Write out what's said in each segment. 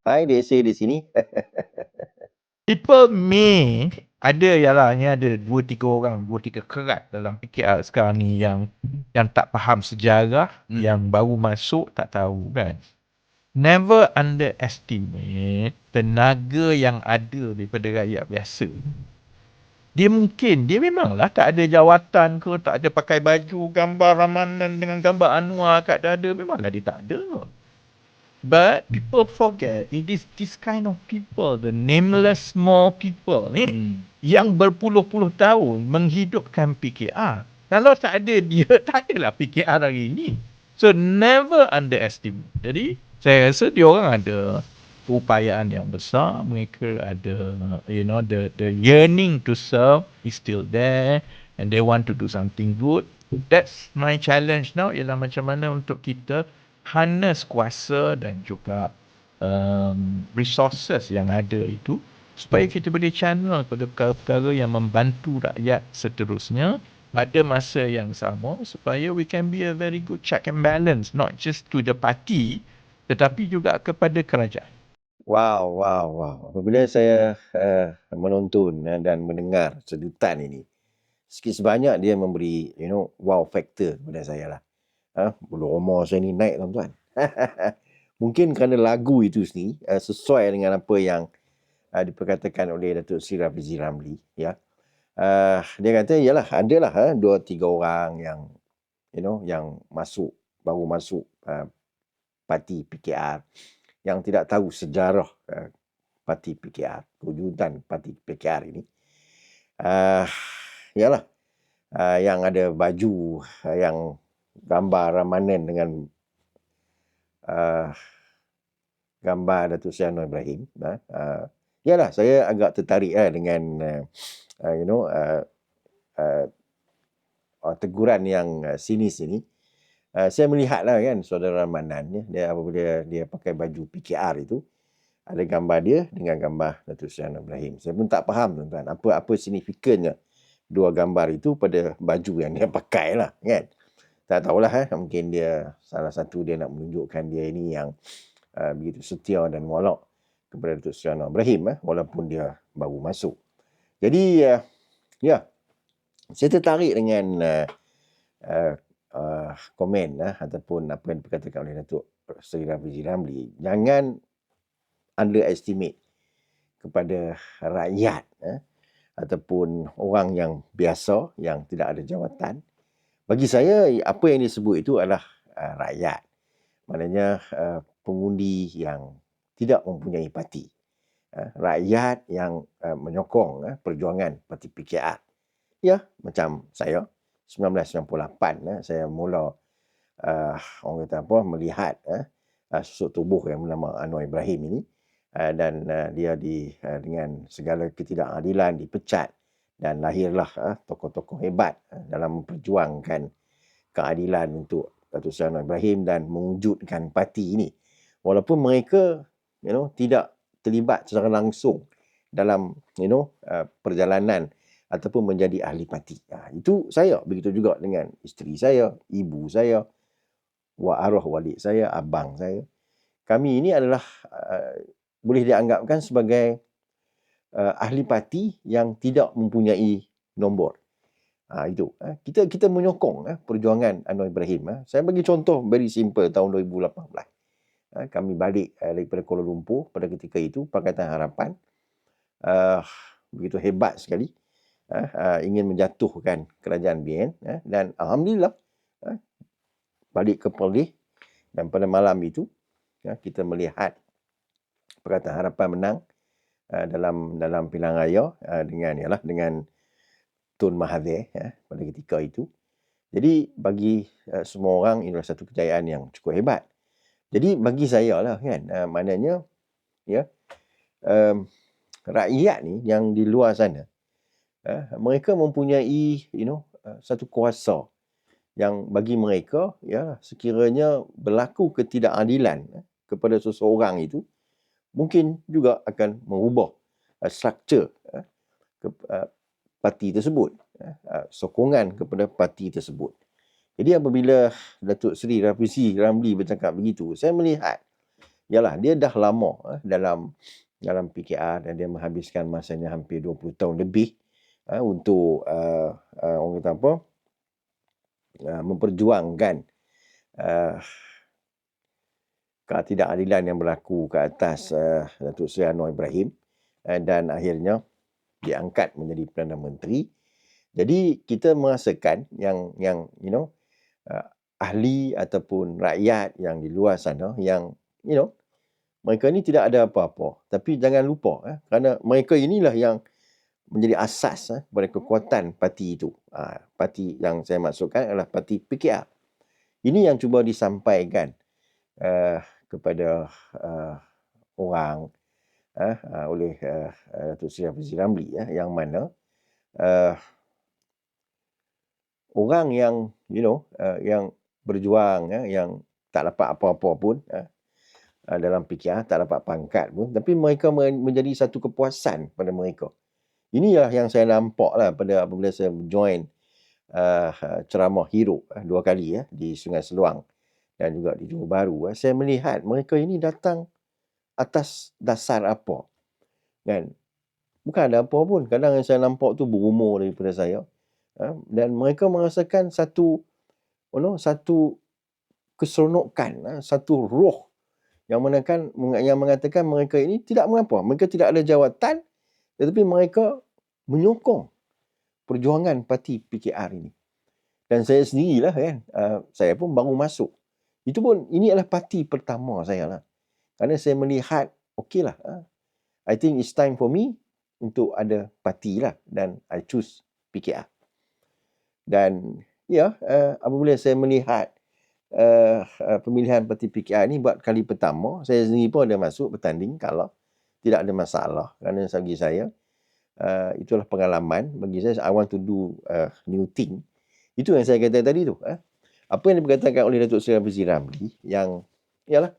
Hai, DC di sini. People may ada ialah ni ada dua tiga orang, dua tiga kerat dalam PKR sekarang ni yang yang tak faham sejarah, Hmm. yang baru masuk tak tahu kan. Never underestimate tenaga yang ada daripada rakyat biasa. Dia mungkin, dia memanglah tak ada jawatan ke, tak ada pakai baju gambar Ramadan dengan gambar Anwar kat dada, memanglah dia tak ada. But people forget it is this kind of people, the nameless small people ni Hmm. yang berpuluh-puluh tahun menghidupkan PKR. Kalau tak ada dia, tak adalah PKR hari ini. So never underestimate. Jadi saya rasa dia orang ada upayaan yang besar. Mereka ada you know the the yearning to serve is still there and they want to do something good. That's my challenge now ialah macam mana untuk kita harness kuasa dan juga um, resources yang ada itu supaya kita boleh channel kepada perkara-perkara yang membantu rakyat seterusnya pada masa yang sama supaya we can be a very good check and balance not just to the party tetapi juga kepada kerajaan. Wow, wow, wow. Apabila saya uh, menonton uh, dan mendengar sedutan ini, sikit sebanyak dia memberi, you know, wow factor kepada saya lah. Ha? Bulu umur saya ni naik tuan-tuan. Mungkin kerana lagu itu sendiri uh, sesuai dengan apa yang uh, diperkatakan oleh Datuk Sri Rafizi Ramli. Ya. Uh, dia kata, yalah, adalah uh, dua tiga orang yang, you know, yang masuk, baru masuk uh, parti PKR yang tidak tahu sejarah uh, parti PKR, kewujudan parti PKR ini. Uh, yalah, uh, yang ada baju uh, yang gambar Ramanan dengan uh, gambar Datuk Seri Anwar Ibrahim. Uh, uh, yalah, saya agak tertarik uh, dengan uh, you know uh, uh, teguran yang uh, sinis ini. Uh, saya melihatlah kan saudara Ramanan ya, dia apabila dia pakai baju PKR itu ada gambar dia dengan gambar Datuk Seri Anwar Ibrahim. Saya pun tak faham tuan-tuan apa apa signifikannya dua gambar itu pada baju yang dia pakai lah kan. Tak tahulah eh mungkin dia salah satu dia nak menunjukkan dia ini yang uh, begitu setia dan molok kepada Datuk Seri Anwar Ibrahim eh, walaupun dia baru masuk. Jadi uh, ya saya tertarik dengan uh, uh, komen uh, ataupun apa yang diperkatakan oleh Datuk Seri Rafizi Ramli. Jangan underestimate kepada rakyat eh, ataupun orang yang biasa yang tidak ada jawatan. Bagi saya apa yang disebut itu adalah uh, rakyat. Maknanya uh, pengundi yang tidak mempunyai parti. Uh, rakyat yang uh, menyokong uh, perjuangan parti PKR. Ya, macam saya 1998 uh, saya mula uh, orang kata apa melihat uh, uh, susuk tubuh yang bernama Anwar Ibrahim ini uh, dan uh, dia di uh, dengan segala ketidakadilan dipecat dan lahirlah uh, tokoh-tokoh hebat uh, dalam memperjuangkan keadilan untuk Datuk Seri Anwar Ibrahim dan mewujudkan parti ini. Walaupun mereka you know tidak terlibat secara langsung dalam you know uh, perjalanan ataupun menjadi ahli parti. Ha, itu saya begitu juga dengan isteri saya, ibu saya, wa arwah walid saya, abang saya. Kami ini adalah uh, boleh dianggapkan sebagai uh, ahli parti yang tidak mempunyai nombor. Ha, itu. Ha, kita kita menyokong ha, perjuangan Anwar Ibrahim. Ha. Saya bagi contoh very simple tahun 2018. Ha, kami balik uh, daripada Kuala Lumpur pada ketika itu Pakatan Harapan uh, begitu hebat sekali uh, uh, ingin menjatuhkan kerajaan BN uh, dan alhamdulillah uh, balik ke Perlis dan pada malam itu uh, kita melihat Pakatan Harapan menang uh, dalam dalam pilihan raya uh, dengan ialah dengan Tun Mahathir uh, pada ketika itu. Jadi bagi uh, semua orang ini adalah satu kejayaan yang cukup hebat. Jadi bagi saya lah kan uh, maknanya ya um, rakyat ni yang di luar sana uh, mereka mempunyai you know uh, satu kuasa yang bagi mereka ya sekiranya berlaku ketidakadilan kepada seseorang itu mungkin juga akan mengubah uh, struktur uh, ke, uh, parti tersebut uh, uh, sokongan kepada parti tersebut. Jadi apabila Datuk Seri Rafizi Ramli bercakap begitu saya melihat yalah dia dah lama eh, dalam dalam PKR dan dia menghabiskan masanya hampir 20 tahun lebih eh, untuk uh, uh, orang kata apa uh, memperjuangkan uh, ketidakadilan yang berlaku ke atas uh, Datuk Seri Anwar Ibrahim uh, dan akhirnya diangkat menjadi Perdana Menteri. Jadi kita merasakan yang yang you know uh, ahli ataupun rakyat yang di luar sana yang you know mereka ni tidak ada apa-apa. Tapi jangan lupa eh, kerana mereka inilah yang menjadi asas eh, kepada kekuatan parti itu. Uh, parti yang saya maksudkan adalah parti PKR. Ini yang cuba disampaikan uh, kepada uh, orang uh, uh, oleh uh, Datuk Seri Hafiz Ramli uh, yang mana uh, orang yang you know uh, yang berjuang uh, yang tak dapat apa-apa pun uh, uh, dalam PKR tak dapat pangkat pun tapi mereka menjadi satu kepuasan pada mereka. Inilah yang saya nampak lah pada apabila saya join uh, ceramah hero uh, dua kali ya uh, di Sungai Seluang dan juga di Johor Baru, eh, saya melihat mereka ini datang atas dasar apa. Kan? Bukan ada apa pun. Kadang yang saya nampak tu berumur daripada saya. Eh, dan mereka merasakan satu you know, satu keseronokan, eh, satu roh yang menekan yang mengatakan mereka ini tidak mengapa. Mereka tidak ada jawatan tetapi mereka menyokong perjuangan parti PKR ini. Dan saya sendirilah kan, saya pun baru masuk itu pun ini adalah parti pertama saya lah. Kerana saya melihat okey lah. Ha. I think it's time for me untuk ada parti lah dan I choose PKR. Dan ya uh, apabila saya melihat uh, uh, pemilihan parti PKR ni buat kali pertama saya sendiri pun ada masuk bertanding kalau tidak ada masalah kerana bagi saya uh, itulah pengalaman bagi saya I want to do uh, new thing itu yang saya kata tadi tu uh apa yang diperkatakan oleh Datuk Seri Hafiz Ramli yang ialah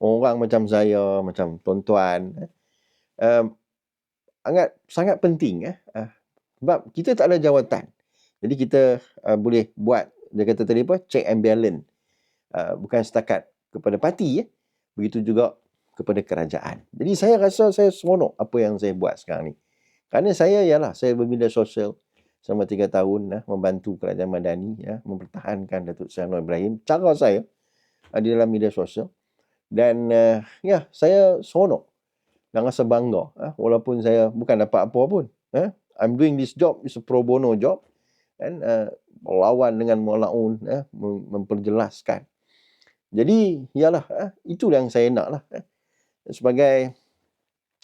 orang macam saya, macam tuan-tuan eh, sangat sangat penting eh, uh, sebab kita tak ada jawatan. Jadi kita uh, boleh buat dia kata tadi apa check and balance. Uh, bukan setakat kepada parti eh. Begitu juga kepada kerajaan. Jadi saya rasa saya seronok apa yang saya buat sekarang ni. Kerana saya ialah saya bermedia sosial selama tiga tahun ya, membantu kerajaan Madani ya, mempertahankan Datuk Seri Anwar Ibrahim. Cara saya uh, di dalam media sosial. Dan uh, ya, saya seronok dan rasa bangga. Uh, walaupun saya bukan dapat apa pun. Uh, I'm doing this job, it's a pro bono job. Dan uh, melawan dengan melaun, uh, memperjelaskan. Jadi, ialah, uh, itu yang saya nak lah. Uh, sebagai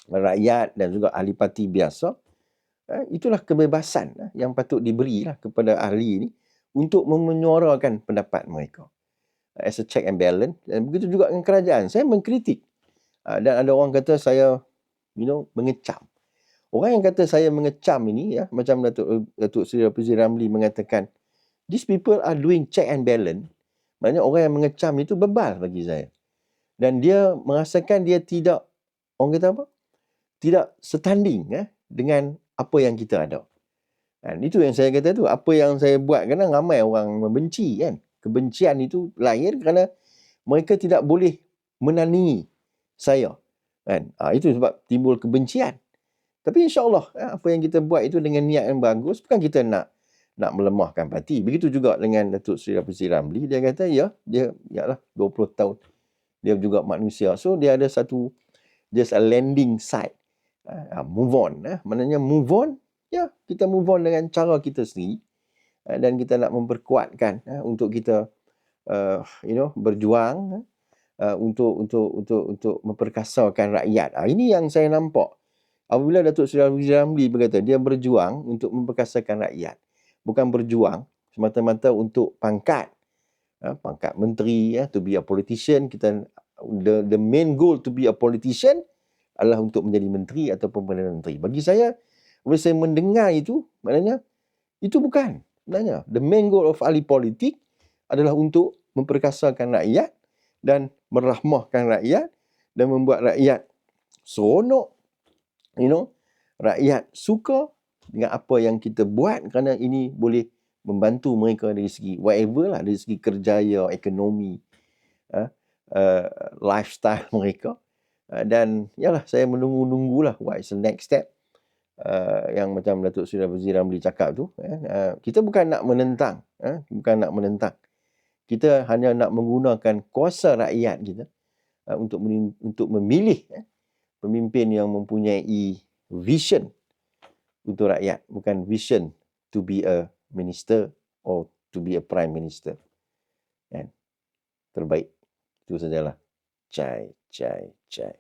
rakyat dan juga ahli parti biasa, Eh, itulah kebebasan eh, yang patut diberilah kepada ahli ini untuk menyuarakan pendapat mereka. As a check and balance dan begitu juga dengan kerajaan. Saya mengkritik. Dan ada orang kata saya you know mengecam. Orang yang kata saya mengecam ini ya macam Datuk Datuk Seri Rafizi Ramli mengatakan these people are doing check and balance. Maknanya orang yang mengecam itu bebal bagi saya. Dan dia merasakan dia tidak orang kata apa? Tidak setanding eh, dengan apa yang kita ada. Dan itu yang saya kata tu, apa yang saya buat kadang ramai orang membenci kan. Kebencian itu lahir kerana mereka tidak boleh menandingi saya. Kan? Ha, itu sebab timbul kebencian. Tapi insyaAllah ya, apa yang kita buat itu dengan niat yang bagus, bukan kita nak nak melemahkan parti. Begitu juga dengan Datuk Seri Rafizi Ramli, dia kata ya, dia ya lah 20 tahun dia juga manusia. So dia ada satu just a landing site uh, move on eh. Maknanya move on ya kita move on dengan cara kita sendiri uh, dan kita nak memperkuatkan uh, untuk kita uh, you know berjuang uh, untuk untuk untuk untuk memperkasakan rakyat. Uh, ini yang saya nampak. Apabila Datuk Seri Ramli berkata dia berjuang untuk memperkasakan rakyat bukan berjuang semata-mata untuk pangkat uh, pangkat menteri ya uh, to be a politician. Kita the the main goal to be a politician adalah untuk menjadi menteri ataupun perdana menteri. Bagi saya, bila saya mendengar itu, maknanya itu bukan. Sebenarnya, the main goal of ahli politik adalah untuk memperkasakan rakyat dan merahmahkan rakyat dan membuat rakyat seronok. You know, rakyat suka dengan apa yang kita buat kerana ini boleh membantu mereka dari segi whatever lah, dari segi kerjaya, ekonomi. Uh, uh, lifestyle mereka. Uh, dan yalah saya menunggu-nunggulah what is the next step. Uh, yang macam Datuk Seri Wazir Ramli cakap tu, eh, uh, kita bukan nak menentang, eh, bukan nak menentang. Kita hanya nak menggunakan kuasa rakyat kita uh, untuk untuk memilih eh, pemimpin yang mempunyai vision untuk rakyat, bukan vision to be a minister or to be a prime minister. Kan? Terbaik. Itu sajalah. Cai, cai, cai.